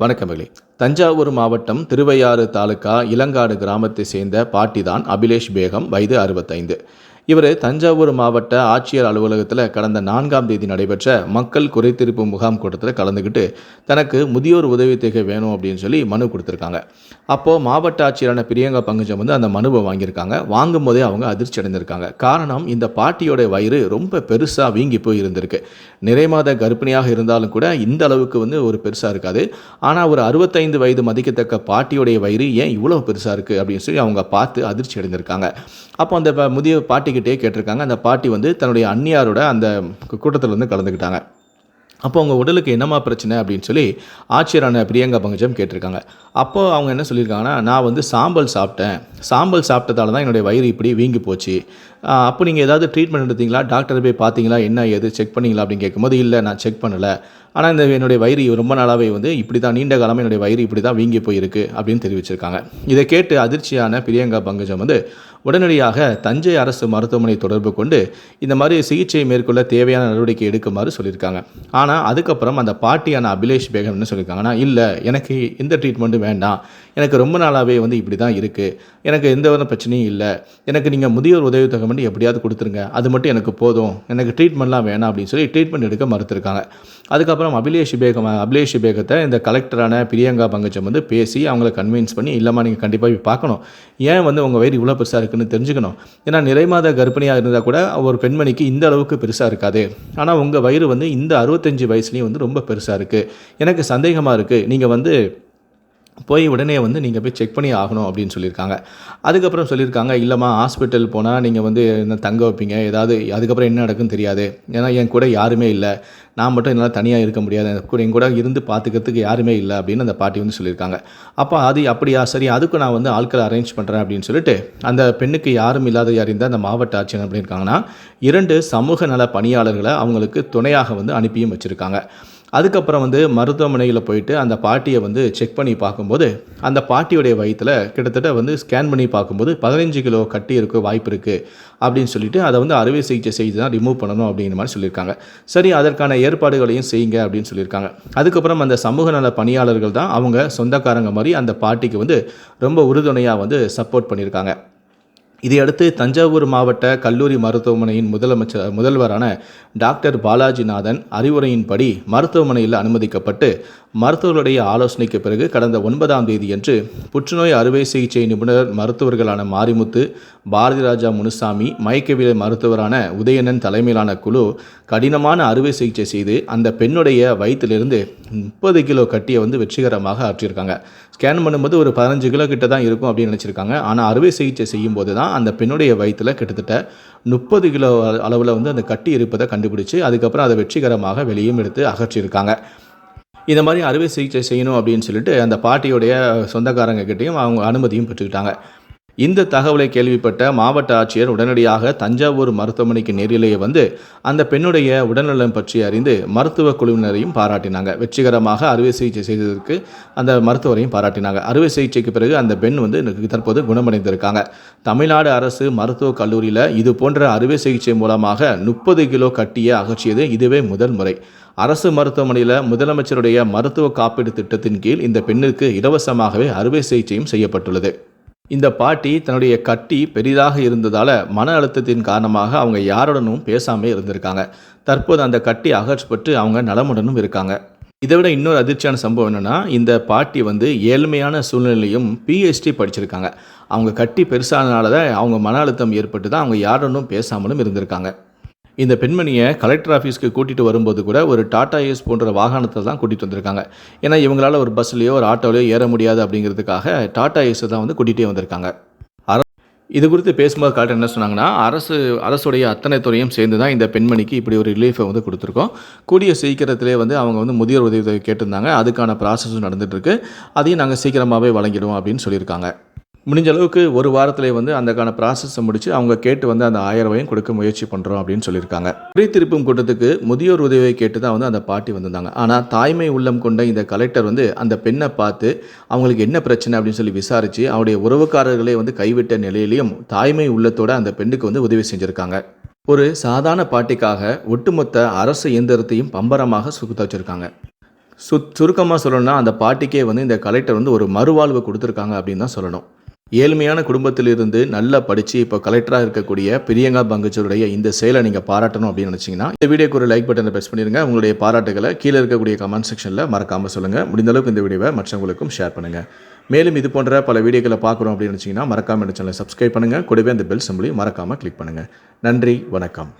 வணக்கமில்லை தஞ்சாவூர் மாவட்டம் திருவையாறு தாலுகா இளங்காடு கிராமத்தை சேர்ந்த பாட்டிதான் அபிலேஷ் பேகம் வயது அறுபத்தைந்து. இவர் தஞ்சாவூர் மாவட்ட ஆட்சியர் அலுவலகத்தில் கடந்த நான்காம் தேதி நடைபெற்ற மக்கள் குறைத்தீர்ப்பு முகாம் கூட்டத்தில் கலந்துக்கிட்டு தனக்கு முதியோர் உதவித்தொகை வேணும் அப்படின்னு சொல்லி மனு கொடுத்துருக்காங்க. அப்போது மாவட்ட ஆட்சியரான பிரியங்கா பங்குஜம் வந்து அந்த மனுவை வாங்கியிருக்காங்க. வாங்கும் போதே அவங்க அதிர்ச்சி அடைந்திருக்காங்க. காரணம் இந்த பாட்டியோட வயிறு ரொம்ப பெருசாக வீங்கி போய் இருந்திருக்கு. நிறைமாத கர்ப்பிணியாக இருந்தாலும் கூட இந்த அளவுக்கு வந்து ஒரு பெருசாக இருக்காது. ஆனால் ஒரு அறுபத்தைந்து வயது மதிக்கத்தக்க பாட்டியோடைய வயிறு ஏன் இவ்வளோ பெருசாக இருக்குது அப்படின்னு சொல்லி அவங்க பார்த்து அதிர்ச்சி அடைந்திருக்காங்க. அப்போ அந்த முதிய பாட்டி பாட்டிக்கிட்டே கேட்டிருக்காங்க. அந்த பாட்டி வந்து தன்னுடைய அந்நியாரோட அந்த கூட்டத்தில் வந்து கலந்துக்கிட்டாங்க. அப்போ அவங்க உடலுக்கு என்னம்மா பிரச்சனை அப்படின்னு சொல்லி ஆட்சியரான பிரியங்கா பங்கஜம் கேட்டிருக்காங்க. அப்போ அவங்க என்ன சொல்லியிருக்காங்கன்னா நான் வந்து சாம்பல் சாப்பிட்டேன். சாம்பல் சாப்பிட்டதால தான் என்னுடைய வயிறு இப்படி வீங்கி போச்சு. அப்போ நீங்கள் ஏதாவது ட்ரீட்மெண்ட் எடுத்தீங்களா? டாக்டர் போய் பார்த்தீங்களா? என்ன ஏது? செக் பண்ணீங்களா? அப்படின்னு கேட்கும்போது இல்லை நான் செக் பண்ணலை. ஆனால் இந்த என்னுடைய வயிறு ரொம்ப நாளாகவே வந்து இப்படி தான் நீண்ட காலமாக என்னுடைய வயிறு இப்படி தான் வீங்கி போயிருக்கு. அப்படின்னு தெரிவிச்சிருக்காங்க. இதை கேட்டு அதிர்ச்சியான பிரியங்கா பங்கஜம் வந்து உடனடியாக தஞ்சை அரசு மருத்துவமனை தொடர்பு கொண்டு இந்த மாதிரி சிகிச்சை மேற்கொள்ள தேவையான நடவடிக்கை எடுக்குமாறு சொல்லியிருக்காங்க. ஆனால் அதுக்கப்புறம் அந்த பாட்டியான அபிலேஷ் பேகம் என்ன சொல்லியிருக்காங்கன்னா இல்லை எனக்கு எந்த ட்ரீட்மெண்ட்டும் வேண்டாம். எனக்கு ரொம்ப நாளாகவே வந்து இப்படி தான் இருக்குது எனக்கு எந்த ஒரு பிரச்சனையும் இல்லை. எனக்கு நீங்கள் முதியோர் உதவித்தொகை மட்டும் எப்படியாவது கொடுத்துருங்க. அது மட்டும் எனக்கு போதும். எனக்கு ட்ரீட்மெண்ட்லாம் வேணாம் அப்படின்னு சொல்லி ட்ரீட்மெண்ட் எடுக்க மறுத்துருக்காங்க. அதுக்கப்புறம் அபிலேஷ் பேகம் அபிலேஷ் பேகத்தை இந்த கலெக்டரான பிரியங்கா பங்கஜம் வந்து பேசி அவங்கள கன்வின்ஸ் பண்ணி இல்லைம்மா நீங்கள் கண்டிப்பாக போய் பார்க்கணும். ஏன் வந்து உங்கள் வயிறு இவ்வளோ பெருசாக இருக்குது இருக்குன்னு தெரிஞ்சுக்கணும். ஏன்னா நிறைமாத கர்ப்பிணியாக இருந்தால் கூட ஒரு பெண்மணிக்கு இந்த அளவுக்கு பெருசாக இருக்காது. ஆனால் உங்கள் வயிறு வந்து இந்த அறுபத்தஞ்சு வயசுலேயும் வந்து ரொம்ப பெருசாக இருக்குது எனக்கு சந்தேகமாக இருக்குது நீங்கள் வந்து போய் உடனே வந்து நீங்கள் போய் செக் பண்ணி ஆகணும் அப்படின்னு சொல்லியிருக்காங்க. அதுக்கப்புறம் சொல்லியிருக்காங்க இல்லைம்மா ஹாஸ்பிட்டல் போனால் நீங்கள் வந்து என்ன தங்க வைப்பீங்க? ஏதாவது அதுக்கப்புறம் என்ன நடக்குன்னு தெரியாது. ஏன்னா என் கூட யாருமே இல்லை. நான் மட்டும் என்னால் தனியாக இருக்க முடியாது. கூட என் கூட இருந்து பார்த்துக்கிறதுக்கு யாருமே இல்லை. அப்படின்னு அந்த பாட்டி வந்து சொல்லியிருக்காங்க. அப்போ அது அப்படியா? சரி அதுக்கு நான் வந்து ஆட்களை அரேஞ்ச் பண்ணுறேன் அப்படின்னு சொல்லிட்டு அந்த பெண்ணுக்கு யாரும் இல்லாத யார் இருந்தால் அந்த மாவட்ட ஆட்சியர் அப்படின்னு இருக்காங்கன்னா இரண்டு சமூக நல பணியாளர்களை அவங்களுக்கு துணையாக வந்து அனுப்பியும் வச்சுருக்காங்க. அதுக்கப்புறம் வந்து மருத்துவமனையில் போயிட்டு அந்த பாட்டியை வந்து செக் பண்ணி பார்க்கும்போது அந்த பாட்டியுடைய வயிற்றில் கிட்டத்தட்ட வந்து ஸ்கேன் பண்ணி பார்க்கும்போது பதினஞ்சு கிலோ கட்டி இருக்க வாய்ப்பு இருக்குது அப்படின்னு சொல்லிட்டு அதை வந்து அறுவை சிகிச்சை செய்து தான் ரிமூவ் பண்ணணும் அப்படிங்கிற மாதிரி சொல்லியிருக்காங்க. சரி அதற்கான ஏற்பாடுகளையும் செய்யுங்க அப்படின்னு சொல்லியிருக்காங்க. அதுக்கப்புறம் அந்த சமூக நல பணியாளர்கள் தான் அவங்க சொந்தக்காரங்க மாதிரி அந்த பாட்டிக்கு வந்து ரொம்ப உறுதுணையாக வந்து சப்போர்ட் பண்ணியிருக்காங்க. இதையடுத்து தஞ்சாவூர் மாவட்ட கல்லூரி மருத்துவமனையின் முதலமைச்சர் முதல்வரான டாக்டர் பாலாஜிநாதன் அறிவுரையின்படி மருத்துவமனையில் அனுமதிக்கப்பட்டு மருத்துவர்களுடைய ஆலோசனைக்கு பிறகு கடந்த ஒன்பதாம் தேதியன்று புற்றுநோய் அறுவை சிகிச்சை நிபுணர் மருத்துவர்களான மாரிமுத்து பாரதி ராஜா முனுசாமி மயக்கவியல் மருத்துவரான உதயணன் தலைமையிலான குழு கடினமான அறுவை சிகிச்சை செய்து அந்த பெண்ணுடைய வயிற்றிலிருந்து முப்பது கிலோ கட்டியை வந்து வெற்றிகரமாக ஆற்றியிருக்காங்க. ஸ்கேன் பண்ணும்போது ஒரு பதினஞ்சு கிலோ கிட்ட தான் இருக்கும் அப்படின்னு நினச்சிருக்காங்க. ஆனால் அறுவை சிகிச்சை செய்யும்போது தான் அந்த பெண்ணுடைய வயிற்றில் கிட்டத்தட்ட முப்பது கிலோ அளவில் வந்து அந்த கட்டி இருப்பதை கண்டுபிடிச்சு அதுக்கப்புறம் அதை வெற்றிகரமாக வெளியும் எடுத்து அகற்றியிருக்காங்க. இந்த மாதிரி அறுவை சிகிச்சை செய்யணும் அப்படின்னு சொல்லிட்டு அந்த பாட்டியுடைய சொந்தக்காரங்க கிட்டேயும் அவங்க அனுமதியும் பெற்றுக்கிட்டாங்க. இந்த தகவலை கேள்விப்பட்ட மாவட்ட ஆட்சியர் உடனடியாக தஞ்சாவூர் மருத்துவமனைக்கு நேரிலேயே வந்து அந்த பெண்ணுடைய உடல்நலம் பற்றி அறிந்து மருத்துவ குழுவினரையும் பாராட்டினாங்க. வெற்றிகரமாக அறுவை சிகிச்சை செய்ததற்கு அந்த மருத்துவரையும் பாராட்டினாங்க. அறுவை சிகிச்சைக்கு பிறகு அந்த பெண் வந்து தற்போது குணமடைந்திருக்காங்க. தமிழ்நாடு அரசு மருத்துவக் கல்லூரியில் இது போன்ற அறுவை சிகிச்சை மூலமாக முப்பது கிலோ கட்டியை அகற்றியது இதுவே முதல் முறை. அரசு மருத்துவமனையில் முதலமைச்சருடைய மருத்துவ காப்பீடு திட்டத்தின் கீழ் இந்த பெண்ணிற்கு இலவசமாகவே அறுவை சிகிச்சையும் செய்யப்பட்டுள்ளது. இந்த பாட்டி தன்னுடைய கட்டி பெரிதாக இருந்ததால் மன அழுத்தத்தின் காரணமாக அவங்க யாருடனும் பேசாமல் இருந்திருக்காங்க. தற்போது அந்த கட்டி அகற்றப்பட்டு அவங்க நலமுடனும் இருக்காங்க. இதை விட இன்னொரு அதிர்ச்சியான சம்பவம் என்னென்னா இந்த பாட்டி வந்து ஏழ்மையான சூழ்நிலையும் பிஹெச்டி படிச்சிருக்காங்க. அவங்க கட்டி பெருசானனால தான் அவங்க மன அழுத்தம் ஏற்பட்டு தான் அவங்க யாருடனும் பேசாமலும் இருந்திருக்காங்க. இந்த பெண்மணியை கலெக்டர் ஆஃபீஸ்க்கு கூட்டிகிட்டு வரும்போது கூட ஒரு டாடா ஏஸ் போன்ற வாகனத்தை தான் கூட்டிகிட்டு வந்திருக்காங்க. ஏன்னா இவங்களால் ஒரு பஸ்லேயோ ஒரு ஆட்டோலையோ ஏற முடியாது அப்படிங்கிறதுக்காக டாடா ஏஸை தான் வந்து கூட்டிகிட்டே வந்திருக்காங்க. இது குறித்து பேசும்போது கலெக்டர் என்ன சொன்னாங்கன்னா அரசு அரசுடைய அத்தனை துறையும் சேர்ந்து தான் இந்த பெண்மணிக்கு இப்படி ஒரு ரிலீஃபை வந்து கொடுத்துருக்கோம். கூடிய சீக்கிரத்திலே வந்து அவங்க வந்து முதியோர் உதவி கேட்டிருந்தாங்க. அதுக்கான ப்ராசஸும் நடந்துகிட்ருக்கு அதையும் நாங்கள் சீக்கிரமாகவே வழங்கிடுவோம் அப்படின்னு சொல்லியிருக்காங்க. முடிஞ்ச அளவுக்கு ஒரு வாரத்தில் வந்து அந்தக்கான ப்ராசஸை முடித்து அவங்க கேட்டு வந்து அந்த ஆயிரம் ரூபாயும் கொடுக்க முயற்சி பண்ணுறோம் அப்படின்னு சொல்லியிருக்காங்க. குறை திருப்பும் கூட்டத்துக்கு முதியோர் உதவியை கேட்டு தான் வந்து அந்த பாட்டி வந்திருந்தாங்க. ஆனால் தாய்மை உள்ளம் கொண்ட இந்த கலெக்டர் வந்து அந்த பெண்ணை பார்த்து அவங்களுக்கு என்ன பிரச்சனை? அப்படின்னு சொல்லி விசாரித்து அவருடைய உறவுக்காரர்களே வந்து கைவிட்ட நிலையிலையும் தாய்மை உள்ளத்தோட அந்த பெண்ணுக்கு வந்து உதவி செஞ்சுருக்காங்க. ஒரு சாதாரண பாட்டிக்காக ஒட்டுமொத்த அரசு இயந்திரத்தையும் பம்பரமாக சுகுத்த வச்சுருக்காங்க. சு சுருக்கமாக சொல்லணும்னா அந்த பாட்டிக்கே வந்து இந்த கலெக்டர் வந்து ஒரு மறுவாழ்வு கொடுத்துருக்காங்க அப்படின்னு தான் சொல்லணும். ஏழ்மையான குடும்பத்திலிருந்து நல்லா படித்து இப்போ கலெக்டராக இருக்கக்கூடிய பிரியங்கா பங்குச்சருடைய இந்த செயலை நீங்கள் பாராட்டணும் அப்படின்னு நினச்சிங்கன்னா இந்த வீடியோக்கு ஒரு லைக் பட்டனை ப்ரெஸ் பண்ணிடுங்க உங்களுடைய பாராட்டுகளை கீழே இருக்கக்கூடிய கமெண்ட் செக்ஷனில் மறக்காமல் சொல்லுங்கள் முடிந்த அளவுக்கு இந்த வீடியோவை மற்றவங்களுக்கும் ஷேர் பண்ணுங்கள் மேலும் இது போன்ற பல வீடியோக்களை பார்க்குறோம் அப்படின்னு நினச்சிங்கன்னா மறக்காமல் இந்த சேனலை சப்ஸ்கிரைப் பண்ணுங்கள் கூடவே அந்த பெல் சிம்பிளையும் மறக்காமல் கிளிக் பண்ணுங்கள் நன்றி வணக்கம்.